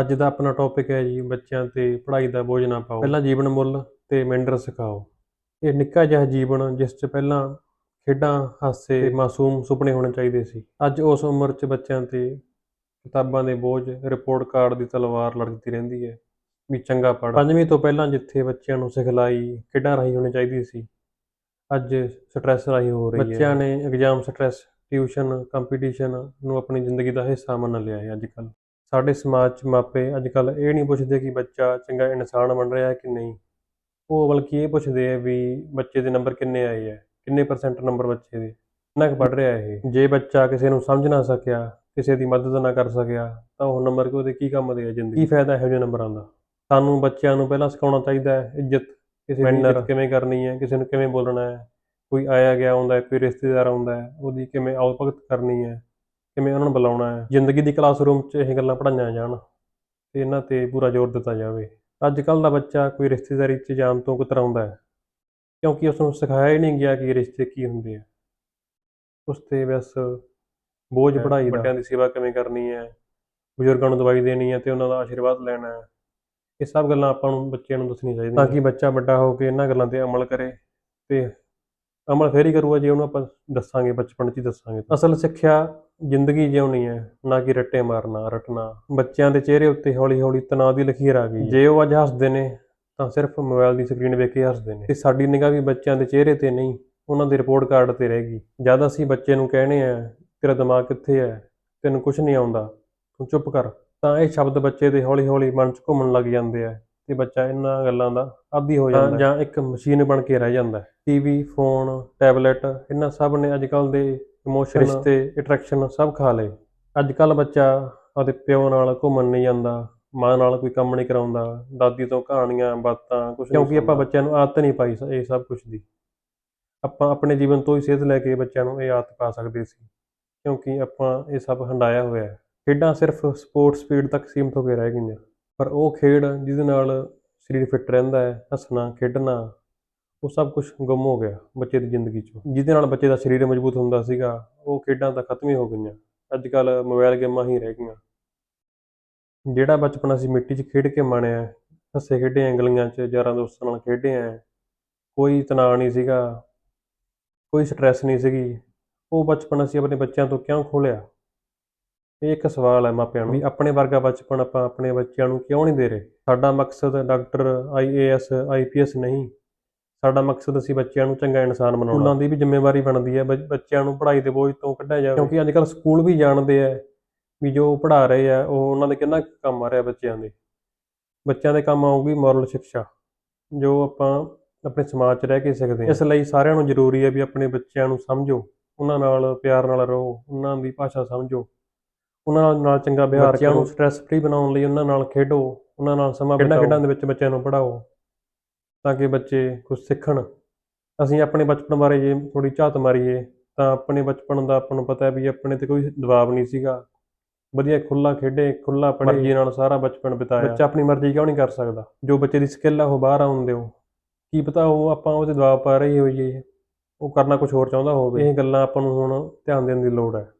ਅੱਜ ਦਾ ਆਪਣਾ ਟੌਪਿਕ ਹੈ ਜੀ ਬੱਚਿਆਂ ਤੇ ਪੜ੍ਹਾਈ ਦਾ ਬੋਝ ਨਾ ਪਾਓ। ਪਹਿਲਾਂ ਜੀਵਨ ਮੁੱਲ ਤੇ ਮੈਂਡਰ ਸਿਖਾਓ। ਇਹ ਨਿੱਕਾ ਜਿਹਾ ਜੀਵਨ ਜਿਸ 'ਚ ਪਹਿਲਾਂ ਖੇਡਾਂ, ਹਾਸੇ ਤੇ ਮਾਸੂਮ ਸੁਪਨੇ ਹੋਣੇ ਚਾਹੀਦੇ ਸੀ। ਅੱਜ ਉਸ ਉਮਰ 'ਚ ਬੱਚਿਆਂ ਤੇ ਕਿਤਾਬਾਂ ਦੇ ਬੋਝ ਰਿਪੋਰਟ ਕਾਰਡ ਦੀ ਤਲਵਾਰ ਲੜਕਦੀ ਰਹਿੰਦੀ ਹੈ। ਵੀ ਚੰਗਾ ਪੜ੍ਹ। ਪੰਜਵੀਂ ਤੋਂ ਪਹਿਲਾਂ ਜਿੱਥੇ ਬੱਚਿਆਂ ਨੂੰ ਸਿਖਲਾਈ, ਖੇਡਾਂ ਰਾਹੀਂ ਹੋਣੀ ਚਾਹੀਦੀ ਸੀ, ਅੱਜ ਸਟ੍ਰੈਸ ਰਾਹੀਂ ਹੋ ਰਹੀ ਹੈ। ਬੱਚਿਆਂ ਨੇ ਐਗਜ਼ਾਮ ਸਟ੍ਰੈਸ ਟਿਊਸ਼ਨ ਕੰਪੀਟੀਸ਼ਨ ਨੂੰ ਆਪਣੀ ਜ਼ਿੰਦਗੀ ਦਾ ਹਿੱਸਾ ਮੰਨ ਲਿਆ ਹੈ ਅੱਜ ਕੱਲ੍ਹ। ਸਾਡੇ ਸਮਾਜ 'ਚ ਮਾਪੇ ਅੱਜ ਕੱਲ੍ਹ ਇਹ ਨਹੀਂ ਪੁੱਛਦੇ ਕਿ ਬੱਚਾ ਚੰਗਾ ਇਨਸਾਨ ਬਣ ਰਿਹਾ ਹੈ ਕਿ ਨਹੀਂ। ਉਹ ਬਲਕਿ ਇਹ ਪੁੱਛਦੇ ਆ ਵੀ ਬੱਚੇ ਦੇ ਨੰਬਰ ਕਿੰਨੇ ਆਏ ਹੈ ਕਿੰਨੇ ਪਰਸੈਂਟ ਨੰਬਰ ਬੱਚੇ ਦੇ ਕਿੰਨਾ ਕੁ ਪੜ੍ਹ ਰਿਹਾ ਇਹ। ਜੇ ਬੱਚਾ ਕਿਸੇ ਨੂੰ ਸਮਝ ਨਾ ਸਕਿਆ ਕਿਸੇ ਦੀ ਮਦਦ ਨਾ ਕਰ ਸਕਿਆ ਤਾਂ ਉਹ ਨੰਬਰ ਉਹਦੇ ਕੀ ਕੰਮ ਦੇ ਆ ਜ਼ਿੰਦਗੀ ਕੀ ਫਾਇਦਾ ਇਹੋ ਜਿਹੇ ਨੰਬਰਾਂ ਦਾ? ਸਾਨੂੰ ਬੱਚਿਆਂ ਨੂੰ ਪਹਿਲਾਂ ਸਿਖਾਉਣਾ ਚਾਹੀਦਾ ਹੈ ਇੱਜ਼ਤ। ਕਿਸੇ ਦੀ ਇੱਜ਼ਤ ਕਿਵੇਂ ਕਰਨੀ ਹੈ ਕਿਸੇ ਨੂੰ ਕਿਵੇਂ ਬੋਲਣਾ ਹੈ? ਕੋਈ ਆਇਆ ਗਿਆ ਆਉਂਦਾ ਹੈ ਕੋਈ ਰਿਸ਼ਤੇਦਾਰ ਆਉਂਦਾ ਹੈ ਉਹਦੀ ਕਿਵੇਂ ਆਉ ਭਗਤ ਕਰਨੀ ਹੈ? ਕਿਵੇਂ ਉਹਨਾਂ ਨੂੰ ਬੁਲਾਉਣਾ ਹੈ? ਜ਼ਿੰਦਗੀ ਦੀ ਕਲਾਸਰੂਮ 'ਚ ਇਹ ਗੱਲਾਂ ਪੜ੍ਹਾਈਆਂ ਜਾਣ ਤੇ ਇਹਨਾਂ ਤੇ ਪੂਰਾ ਜ਼ੋਰ ਦਿੱਤਾ ਜਾਵੇ। ਅੱਜ ਕੱਲ੍ਹ ਦਾ ਬੱਚਾ ਕੋਈ ਰਿਸ਼ਤੇਦਾਰੀ 'ਚ ਜਾਣ ਤੋਂ ਕਤਰਾਉਂਦਾ ਹੈ ਕਿਉਂਕਿ ਉਸ ਨੂੰ ਸਿਖਾਇਆ ਹੀ ਨਹੀਂ ਗਿਆ ਕਿ ਰਿਸ਼ਤੇ ਕੀ ਹੁੰਦੇ ਆ। ਉਸ ਤੇ ਬਸ ਬੋਝ ਪੜ੍ਹਾਈ ਦਾ ਵੱਡਿਆਂ ਦੀ ਸੇਵਾ ਕਿਵੇਂ ਕਰਨੀ ਹੈ? ਬਜ਼ੁਰਗਾਂ ਨੂੰ ਦਵਾਈ ਦੇਣੀ ਹੈ ਤੇ ਉਹਨਾਂ ਦਾ ਆਸ਼ੀਰਵਾਦ ਲੈਣਾ ਹੈ। ਇਹ ਸਭ ਗੱਲਾਂ ਆਪਾਂ ਨੂੰ ਬੱਚਿਆਂ ਨੂੰ ਦੱਸਣੀਆਂ ਚਾਹੀਦੀਆਂ। ਤਾਂ ਕਿ ਬੱਚਾ ਵੱਡਾ ਹੋ ਕੇ ਇਹਨਾਂ ਗੱਲਾਂ ਤੇ ਅਮਲ ਕਰੇ ਤੇ ਅਮਲ ਫੇਰ ਹੀ ਕਰੂਗਾ ਜੇ ਉਹਨੂੰ ਆਪਾਂ ਦੱਸਾਂਗੇ ਬਚਪਨ 'ਚ ਹੀ ਦੱਸਾਂਗੇ। ਅਸਲ ਸਿੱਖਿਆ ਜ਼ਿੰਦਗੀ ਜਿਉਣੀ ਹੈ, ਨਾ ਕਿ ਰੱਟੇ ਮਾਰਨਾ, ਰਟਣਾ। ਬੱਚਿਆਂ ਦੇ ਚਿਹਰੇ ਉੱਤੇ ਹੌਲੀ-ਹੌਲੀ ਤਣਾਅ ਦੀ ਲਕੀਰ ਆ ਗਈ ਜੇ ਉਹ ਅੱਜ ਹੱਸਦੇ ਨੇ, ਤਾਂ ਸਿਰਫ ਮੋਬਾਈਲ ਦੀ ਸਕਰੀਨ ਵੇਖ ਕੇ ਹੱਸਦੇ ਨੇ। ਤੇ ਸਾਡੀ ਨਿਗਾਹ ਵੀ ਬੱਚਿਆਂ ਦੇ ਚਿਹਰੇ ਤੇ ਨਹੀਂ, ਉਹਨਾਂ ਦੇ ਰਿਪੋਰਟ ਕਾਰਡ ਤੇ ਰਹੇਗੀ ਜਦ ਅਸੀਂ ਬੱਚੇ ਨੂੰ ਕਹਿਣੇ ਆ, ਤੇਰਾ ਦਿਮਾਗ ਕਿੱਥੇ ਹੈ? ਤੈਨੂੰ ਕੁਝ ਨਹੀਂ ਆਉਂਦਾ। ਤੂੰ ਚੁੱਪ ਕਰ। ਤਾਂ ਇਹ ਸ਼ਬਦ ਬੱਚੇ ਦੇ ਹੌਲੀ-ਹੌਲੀ ਮਨ 'ਚ ਘੁੰਮਣ ਲੱਗ ਜਾਂਦੇ ਆ ਤੇ ਬੱਚਾ ਇਹਨਾਂ ਗੱਲਾਂ ਦਾ ਆਦੀ ਹੋ ਜਾਂਦਾ ਜਾਂ ਇੱਕ ਮਸ਼ੀਨ ਬਣ ਕੇ ਰਹਿ ਜਾਂਦਾ ਹੈ। ਟੀਵੀ, ਫੋਨ, ਟੈਬਲੇਟ, ਇਹਨਾਂ ਸਭ ਨੇ ਅੱਜ ਕੱਲ ਦੇ ਇਮੋਸ਼ਨ ਰਿਸ਼ਤੇ ਅਟਰੈਕਸ਼ਨ ਸਭ ਖਾ ਲਏ। ਅੱਜ ਕੱਲ ਬੱਚਾ ਆਪਦੇ ਪਿਓ ਨਾਲ ਘੁੰਮਣ ਨਹੀਂ ਜਾਂਦਾ ਮਾਂ ਨਾਲ ਕੋਈ ਕੰਮ ਨਹੀਂ ਕਰਾਉਂਦਾ ਦਾਦੀ ਤੋਂ ਕਹਾਣੀਆਂ ਬਾਤਾਂ ਕੁਝ ਕਿਉਂਕਿ ਆਪਾਂ ਬੱਚਿਆਂ ਨੂੰ ਆਦਤ ਨਹੀਂ ਪਾਈ ਇਹ ਸਭ ਕੁਝ ਦੀ। ਆਪਾਂ ਆਪਣੇ ਜੀਵਨ ਤੋਂ ਹੀ ਸੇਧ ਲੈ ਕੇ ਬੱਚਿਆਂ ਨੂੰ ਇਹ ਆਦਤ ਪਾ ਸਕਦੇ ਸੀ। ਕਿਉਂਕਿ ਆਪਾਂ ਇਹ ਸਭ ਹੰਡਾਇਆ ਹੋਇਆ ਹੈ। ਖੇਡਾਂ ਸਿਰਫ ਸਪੋਰਟਸ ਸਪੀਡ ਤੱਕ ਸੀਮਤ ਹੋ ਕੇ ਰਹਿ ਗਈਆਂ। ਪਰ ਉਹ ਖੇਡ ਜਿਹਦੇ ਨਾਲ ਸਰੀਰ ਫਿੱਟ ਰਹਿੰਦਾ ਹੈ ਹੱਸਣਾ ਖੇਡਣਾ ਉਹ ਸਭ ਕੁਝ ਗੁੰਮ ਹੋ ਗਿਆ ਬੱਚੇ ਦੀ ਜ਼ਿੰਦਗੀ 'ਚੋਂ। ਜਿਹਦੇ ਨਾਲ ਬੱਚੇ ਦਾ ਸਰੀਰ ਮਜ਼ਬੂਤ ਹੁੰਦਾ ਸੀਗਾ, ਉਹ ਖੇਡਾਂ ਤਾਂ ਖਤਮ ਹੀ ਹੋ ਗਈਆਂ। ਅੱਜ ਕੱਲ ਮੋਬਾਈਲ ਗੇਮਾਂ ਹੀ ਰਹਿ ਗਈਆਂ। ਜਿਹੜਾ ਬਚਪਨ ਅਸੀਂ ਮਿੱਟੀ 'ਚ ਖੇਡ ਕੇ ਮਾਣਿਆ, ਹੱਸੇ ਖੇਡੇ ਆਂ ਗਲੀਆਂ 'ਚ, ਯਾਰਾਂ ਦੋਸਤਾਂ ਨਾਲ ਖੇਡੇ ਆਂ, ਕੋਈ ਤਣਾਅ ਨਹੀਂ ਸੀਗਾ, ਕੋਈ ਸਟ੍ਰੈਸ ਨਹੀਂ ਸੀਗੀ। ਉਹ ਬਚਪਨ ਅਸੀਂ ਆਪਣੇ ਬੱਚਿਆਂ ਤੋਂ ਕਿਉਂ ਖੋਲਿਆ? ਇਹ ਇੱਕ ਸਵਾਲ ਹੈ ਮਾਪਿਆਂ ਨੂੰ ਵੀ, ਆਪਣੇ ਵਰਗਾ ਬਚਪਨ ਆਪਾਂ ਆਪਣੇ ਬੱਚਿਆਂ ਨੂੰ ਕਿਉਂ ਨਹੀਂ ਦੇ ਰਹੇ? ਸਾਡਾ ਮਕਸਦ ਡਾਕਟਰ ਆਈਏਐਸ ਆਈਪੀਐਸ ਨਹੀਂ। ਸਾਡਾ ਮਕਸਦ ਅਸੀਂ ਬੱਚਿਆਂ ਨੂੰ ਚੰਗਾ ਇਨਸਾਨ ਬਣਾਉਣਾ। ਸਕੂਲਾਂ ਦੀ ਵੀ ਜ਼ਿੰਮੇਵਾਰੀ ਬਣਦੀ ਹੈ ਬੱਚਿਆਂ ਨੂੰ ਪੜ੍ਹਾਈ ਦੇ ਬੋਝ ਤੋਂ ਕੱਢਿਆ ਜਾਵੇ। ਕਿਉਂਕਿ ਅੱਜ ਕੱਲ੍ਹ ਸਕੂਲ ਵੀ ਜਾਣਦੇ ਆ ਵੀ ਜੋ ਪੜ੍ਹਾ ਰਹੇ ਆ ਉਹ ਉਹਨਾਂ ਦੇ ਕਿੰਨਾ ਕੰਮ ਆ ਰਿਹਾ ਬੱਚਿਆਂ ਦੇ। ਬੱਚਿਆਂ ਦੇ ਕੰਮ ਆਊਗੀ ਮੋਰਲ ਸਿੱਖਿਆ ਜੋ ਆਪਾਂ ਆਪਣੇ ਸਮਾਜ 'ਚ ਰਹਿ ਕੇ ਸਿੱਖਦੇ ਹਾਂ। ਇਸ ਲਈ ਸਾਰਿਆਂ ਨੂੰ ਜ਼ਰੂਰੀ ਹੈ ਵੀ ਆਪਣੇ ਬੱਚਿਆਂ ਨੂੰ ਸਮਝੋ ਉਹਨਾਂ ਨਾਲ ਪਿਆਰ ਨਾਲ ਰਹੋ ਉਹਨਾਂ ਦੀ ਭਾਸ਼ਾ ਸਮਝੋ। ਉਹਨਾਂ ਨਾਲ- ਚੰਗਾ ਵਿਹਾਰ ਬੱਚਿਆਂ ਨੂੰ ਸਟ੍ਰੈਸ ਫ੍ਰੀ ਬਣਾਉਣ ਲਈ ਉਹਨਾਂ ਨਾਲ ਖੇਡੋ ਉਹਨਾਂ ਨਾਲ ਸਮਾਂ ਬਿਤਾਓ। ਖੇਡਾਂ ਦੇ ਵਿੱਚ ਬੱਚਿਆਂ ਨੂੰ ਪੜ੍ਹਾਓ। ਤਾਂ ਕਿ ਬੱਚੇ ਕੁਝ ਸਿੱਖਣ। ਅਸੀਂ ਆਪਣੇ ਬਚਪਨ ਬਾਰੇ ਜੇ ਥੋੜੀ ਝਾਤ ਮਾਰੀਏ ਤਾਂ ਆਪਣੇ ਬਚਪਨ ਦਾ ਆਪਾਂ ਨੂੰ ਪਤਾ ਹੈ ਵੀ ਆਪਣੇ ਤੇ ਕੋਈ ਦਬਾਅ ਨਹੀਂ ਸੀਗਾ। ਵਧੀਆ ਖੁੱਲਾ ਖੇਡੇ ਖੁੱਲਾ ਪੜ੍ਹੇ। ਮਰਜ਼ੀ ਨਾਲ ਸਾਰਾ ਬਚਪਨ ਬਿਤਾਇਆ। ਬੱਚਾ ਆਪਣੀ ਮਰਜ਼ੀ ਕਿਉਂ ਨਹੀਂ ਕਰ ਸਕਦਾ? ਜੋ ਬੱਚੇ ਦੀ ਸਕਿੱਲ ਆ ਉਹ ਬਾਹਰ ਆਉਣ ਦਿਓ। ਕੀ ਪਤਾ ਉਹ ਆਪਾਂ ਉਹਦੇ ਦਬਾਅ ਪਾ ਰਹੀ ਹੋਈਏ। ਉਹ ਕਰਨਾ ਕੁਝ ਹੋਰ ਚਾਹੁੰਦਾ ਹੋਵੇ। ਇਹ ਗੱਲਾਂ ਆਪਾਂ ਨੂੰ ਹੁਣ ਧਿਆਨ ਦੇਣ ਦੀ ਲੋੜ ਹੈ।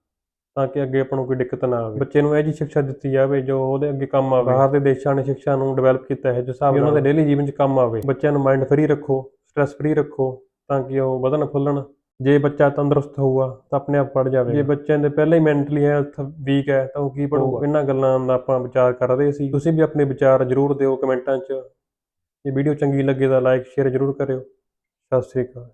ਤਾਂ ਕਿ ਅੱਗੇ ਆਪਾਂ ਨੂੰ ਕੋਈ ਦਿੱਕਤ ਨਾ ਆਵੇ। ਬੱਚੇ ਨੂੰ ਇਹ ਜੀ ਸਿੱਖਿਆ ਦਿੱਤੀ ਜਾਵੇ ਜੋ ਉਹਦੇ ਅੱਗੇ ਕੰਮ ਆਵੇ। ਬਾਹਰ ਦੇ ਦੇਸ਼ਾਂ ਨੇ ਸਿੱਖਿਆ ਨੂੰ ਡਿਵੈਲਪ ਕੀਤਾ ਹੈ ਜੋ ਹਿਸਾਬ ਉਹਨਾਂ ਦੇ ਡੇਲੀ ਜੀਵਨ 'ਚ ਕੰਮ ਆਵੇ। ਬੱਚਿਆਂ ਨੂੰ ਮਾਈਂਡ ਫ੍ਰੀ ਰੱਖੋ ਸਟ੍ਰੈਸ ਫ੍ਰੀ ਰੱਖੋ ਤਾਂ ਕਿ ਉਹ ਵਧਣ ਫੁੱਲਣ। ਜੇ ਬੱਚਾ ਤੰਦਰੁਸਤ ਹੋਊਗਾ ਤਾਂ ਆਪਣੇ ਆਪ ਪੜ ਜਾਵੇ ਜੇ ਬੱਚਿਆਂ ਦੇ ਪਹਿਲਾਂ ਹੀ ਮੈਂਟਲੀ ਹੈਲਥ ਵੀਕ ਹੈ ਤਾਂ ਉਹ ਕੀ ਪੜੂਗਾ ਇਹਨਾਂ ਗੱਲਾਂ ਦਾ ਆਪਾਂ ਵਿਚਾਰ ਕਰ ਰਹੇ ਸੀ। ਤੁਸੀਂ ਵੀ ਆਪਣੇ ਵਿਚਾਰ ਜ਼ਰੂਰ ਦਿਓ ਕਮੈਂਟਾਂ 'ਚ। ਜੇ ਵੀਡੀਓ ਚੰਗੀ ਲੱਗੇ ਤਾਂ ਲਾਈਕ ਸ਼ੇਅਰ ਜ਼ਰੂਰ ਕਰਿਓ। ਸਤਿ ਸ੍ਰੀ ਅਕਾਲ।